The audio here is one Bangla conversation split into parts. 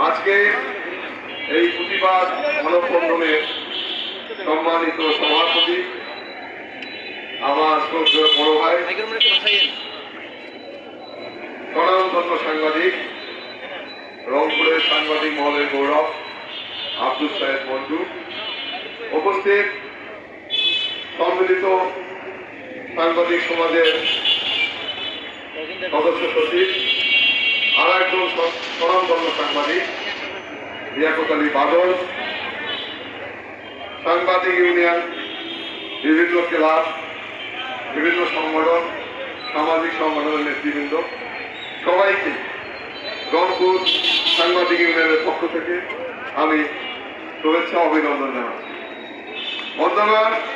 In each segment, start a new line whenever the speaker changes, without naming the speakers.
আজকে এই প্রতিবাদ সম্মানিত সভাপতি আমার বড় ভাই স্বনামধন্য সাংবাদিক রংপুরের সাংবাদিক মহলের গৌরব আব্দুল সাহেব মঞ্জু উপস্থিত সম্মিলিত সাংবাদিক সমাজের সদস্য সচিব, আর একজন স- স্বনামধন্য সাংবাদিক, লিয়াকত আলী বাদল, সাংবাদিক ইউনিয়ন, বিভিন্ন ক্লাব, বিভিন্ন সংগঠন, সামাজিক সংগঠনের নেতৃবৃন্দ, সবাইকে রংপুর সাংবাদিক ইউনিয়নের পক্ষ থেকে আমি শুভেচ্ছা, অভিনন্দন জানাচ্ছি। বন্ধুগণ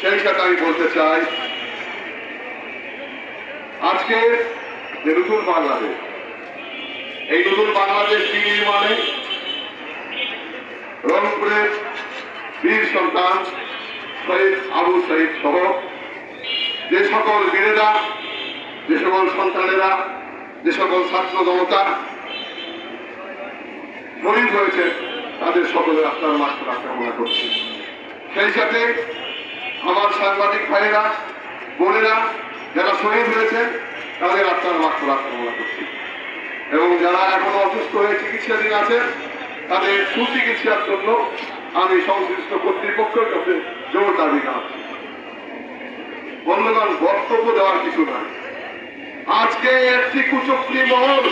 সেই সাথে আমি বলতে চাই। আজকে যে নতুন বাংলাদেশ, এই নতুন বাংলাদেশ বিনির্মাণে রংপুরের বীর সন্তান শহীদ আবু শহীদ সহ যে সকল বীরেরা, যে সকল সন্তানেরা, যে সকল ছাত্র জনতা শহীদ হয়েছে, তাদের সকলের আপনার মাস্টার কামনা করছি। সেই সাথে আমার সাংবাদিক ভাইয়েরা, বোনেরা যারা শহীদ হয়েছে, তাদের আত্মার মাস্টার কামনা করছি এবং যারা এখনও অসুস্থ হয়ে চিকিৎসাধীন আছেন, তাদের সুচিকিৎসার জন্য আমি সংশ্লিষ্ট কর্তৃপক্ষের কাছে জোর দাবি জানাচ্ছি। বন্ধুগণ, বক্তব্য দেওয়ার কিছু নাই। আজকে একটি কুচক্রি মহল।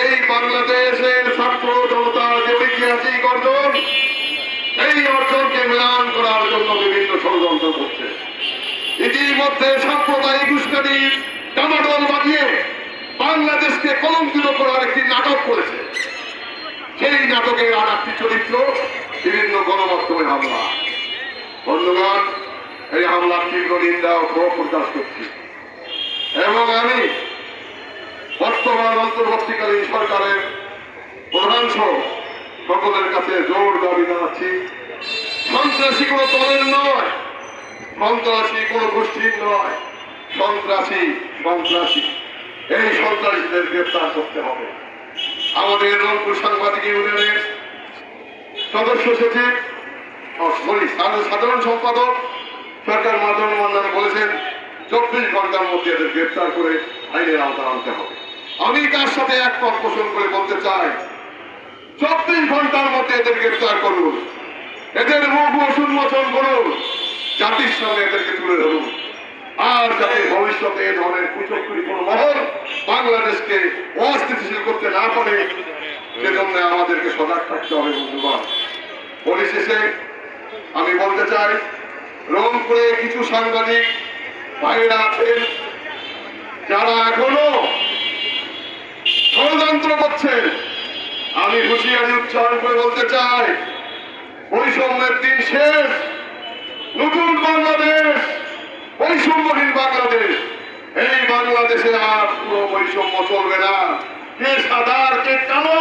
এই বাংলাদেশের ছাত্র জনতার যে ঐতিহাসিক অর্জন এই অর্জনকে মিলান করার জন্য বিভিন্ন ষড়যন্ত্র করছে। ইতিমধ্যে সাম্প্রদায়িক উস্কানির টামাডল বাজিয়ে বাংলাদেশকে কলঙ্কিত করার একটি নাটক করেছে। সেই নাটকের আর একটি চরিত্র, বিভিন্ন গণমাধ্যমে হামলা। বন্ধুগণ, এই হামলার তীব্র নিন্দা ও ক্ষোভ প্রকাশ করছি। এবং আমি বর্তমান অন্তর্বর্তীকালীন সরকারের প্রধান সহ সকলের কাছে জোর দাবি জানাচ্ছি, সন্ত্রাসী কোনো দলের নয়, সন্ত্রাসী কোনো গোষ্ঠীর নয়, সন্ত্রাসী সন্ত্রাসী। এই সন্ত্রাসীদের গ্রেপ্তার করতে হবে। আমাদের রংপুর সাংবাদিক ইউনিয়নের সদস্য সচিব সাধারণ- সম্পাদক সরকার মাধব মন্ডল বলেছেন, চব্বিশ ঘণ্টার মধ্যে এদের গ্রেপ্তার করে আইনের আওতা আনতে হবে। আমি তার সাথে একমত পোষণ করে বলতে চাই? ঘণ্টার মধ্যে এদের গ্রেপ্তার করুন। এদের মুখ উন্মোচন করুন। জাতির সামনে এদেরকে তুলে ধরুন। আর যাতে ভবিষ্যতে এ ধরনের কুচক্রি কোন মহল বাংলাদেশকে অস্থিতিশীল করতে না পারে, সেজন্য আমাদেরকে সজাগ থাকতে হবে, বন্ধুগণ। পরিশেষে আমি বলতে চাই, রংপুরে কিছু সাংবাদিক ভাইরা আছেন, যারা এখনও ষড়যন্ত্র করছেন। আমি হুঁশিয়ারি উচ্চারণ করে বলতে চাই, বৈষম্যের দিন শেষ, নতুন বাংলাদেশ, বৈষম্যহীন বাংলাদেশ। এই বাংলাদেশে আর পুরো বৈষম্য চলবে না। কে সাদা আর কে কালো,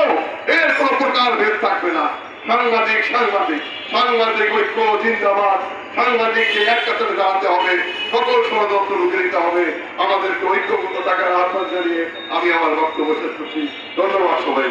এর কোন প্রকার ভেদ থাকবে না। সাংবাদিক সাংবাদিক সাংবাদিক ঐক্য, জিন্দাবাদ। সাংবাদিককে এক কাতারে দাঁড়াতে হবে, সকল ষড়যন্ত্র রুখে দিতে হবে। আমাদেরকে ঐক্যবদ্ধ টাকার আহ্বান জানিয়ে আমি আমার বক্তব্য শেষ করছি। ধন্যবাদ সবাই